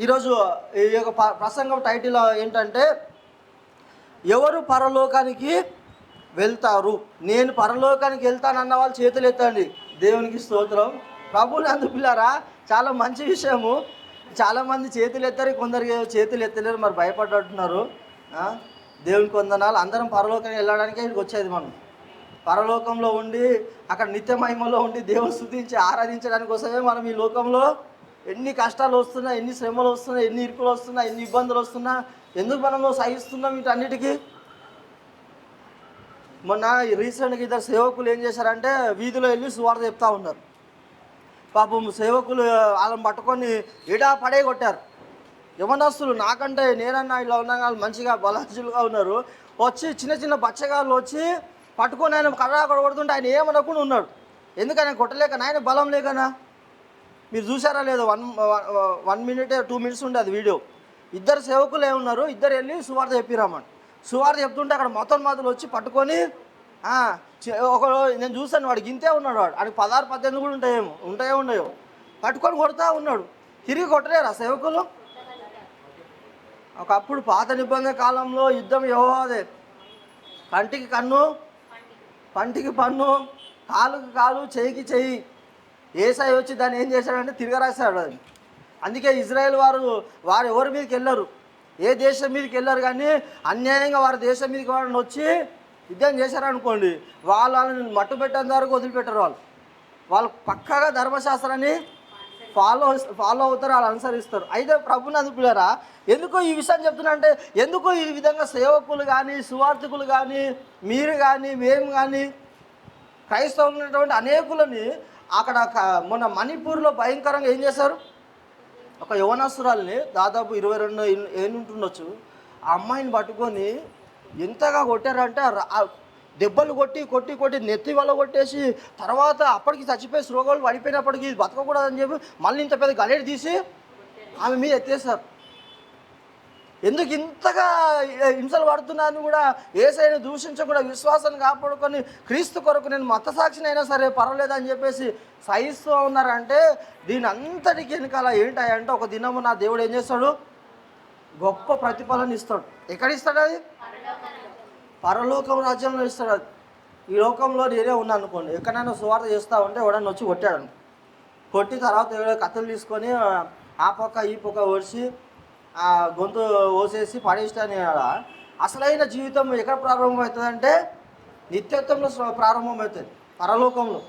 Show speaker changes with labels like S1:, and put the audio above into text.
S1: ఈరోజు ఈ యొక్క ప్రసంగం టైటిల్ ఏంటంటే ఎవరు పరలోకానికి వెళ్తారు? నేను పరలోకానికి వెళ్తానన్న వాళ్ళు చేతులు ఎత్తండి. దేవునికి స్తోత్రం. ప్రభుని అందుపిల్లారా చాలా మంచి విషయము. చాలామంది చేతులు ఎత్తారు కొందరు చేతులు ఎత్తలేరు మరి భయపడ్డట్టున్నారు. ఆ? దేవునికి వందనాలు అందరం పరలోకానికి వెళ్ళడానికే ఇక్కడికి వచ్చేది మనం. పరలోకంలో ఉండి అక్కడ నిత్య మహిమలో ఉండి దేవుని స్థుతించి ఆరాధించడానికి కోసమే మనం ఈ లోకంలో ఎన్ని కష్టాలు వస్తున్నా ఎన్ని శ్రమలు వస్తున్నా ఎన్ని ఇరుకులు వస్తున్నా ఎన్ని ఇబ్బందులు వస్తున్నా ఎందుకు మనము సహిస్తున్నాం వీటన్నిటికీ? మొన్న రీసెంట్గా ఇద్దరు సేవకులు ఏం చేశారంటే వీధిలో వెళ్ళి సువార్త చెప్తా ఉన్నారు. పాపం సేవకులు వాళ్ళని పట్టుకొని ఇడా పడే కొట్టారు. యవనస్తులు నాకంటే నేనన్నా ఇలా ఉన్నా వాళ్ళు మంచిగా బలాజులుగా ఉన్నారు. వచ్చి చిన్న చిన్న బచ్చగాళ్ళు వచ్చి పట్టుకొని ఆయన కర్ర కొడుతుంటే ఆయన ఏమనకుండా ఉన్నాడు. ఎందుకని కొట్టలేక ఆయన బలం లేకనా? మీరు చూసారా లేదో? One one minute two minutes ఉండే అది వీడియో. ఇద్దరు సేవకులు ఏమున్నారు? ఇద్దరు వెళ్ళి సువార్త చెప్పిరామని సువార్త చెప్తుంటే అక్కడ మొత్తం మాతలు వచ్చి పట్టుకొని ఒక నేను చూసాను వాడు గింతే ఉన్నాడు వాడు. వాడికి పదహారు పద్దెనిమిది కూడా ఉంటాయేమో ఉంటాయో ఉండయో పట్టుకొని కొడతా ఉన్నాడు. తిరిగి కొట్టలేరు ఆ సేవకులు? ఒకప్పుడు పాత నిబంధన కాలంలో యుద్ధం యెహోవాదే కంటికి కన్ను పంటికి పన్ను కాలుకి కాలు చేయికి చెయ్యి ఏసై వచ్చి దాన్ని ఏం చేశాడంటే తిరగరాశాడు అది. అందుకే ఇజ్రాయెల్ వారు వారు ఎవరి మీదకి వెళ్ళరు? ఏ దేశం మీదకి వెళ్ళారు కానీ అన్యాయంగా వారి దేశం మీదకి వారిని వచ్చి యుద్ధం చేశారనుకోండి వాళ్ళు వాళ్ళని మట్టుపెట్టే వరకు వదిలిపెట్టరు వాళ్ళు. వాళ్ళు పక్కగా ధర్మశాస్త్రాన్ని ఫాలో ఫాలో అవుతారు వాళ్ళు అనుసరిస్తారు. అయితే ప్రభుని అందుకున్నారా ఎందుకు ఈ విషయం చెప్తున్నా అంటే ఎందుకు ఈ విధంగా సేవకులు కానీ సువార్థికులు కానీ మీరు కానీ మేము కానీ క్రైస్తవులు ఉన్నటువంటి అనేకులని అక్కడ మొన్న మణిపూర్లో భయంకరంగా ఏం చేశారు? ఒక యువనాసురాల్ని దాదాపు ఇరవై రెండు ఏనుంటుండొచ్చు. ఉంటుండొచ్చు ఆ అమ్మాయిని పట్టుకొని ఎంతగా కొట్టారంటే దెబ్బలు కొట్టి కొట్టి కొట్టి నెత్తి వల్ల కొట్టేసి తర్వాత అప్పటికి చచ్చిపోయి రోగాలు పడిపోయినప్పటికీ బతకకూడదని చెప్పి మళ్ళీ ఇంత పెద్ద గలేడు తీసి ఆమె మీద ఎత్తేస్తారు ఎందుకు ఇంతగా హింసలు పడుతున్నాను కూడా ఏసైనా దూషించకుండా విశ్వాసాన్ని కాపాడుకొని క్రీస్తు కొరకు నేను మత సాక్షిని అయినా సరే పర్వాలేదని చెప్పేసి సహిస్తూ ఉన్నారంటే దీని అంతటికి వెనకాల ఏంటంటే ఒక దినము నా దేవుడు ఏం చేస్తాడు? గొప్ప ప్రతిఫలన ఇస్తాడు. ఎక్కడ ఇస్తాడు అది? పరలోకం రాజ్యంలో ఇస్తాడు అది. ఈ లోకంలో నేనే ఉన్నాను అనుకోండి. ఎక్కడైనా సువార్త చేస్తా ఉంటే ఎవడన్నా వచ్చి కొట్టాడు కొట్టిన కొట్టి తర్వాత కథలు తీసుకొని ఆ పక్క ఈ పక్క ఓడిసి ఆ గొంతు ఓసేసి పడేస్తాను అసలైన జీవితం ఎక్కడ ప్రారంభమవుతుందంటే నిత్యత్వంలో ప్రారంభమవుతుంది. పరలోకంలో.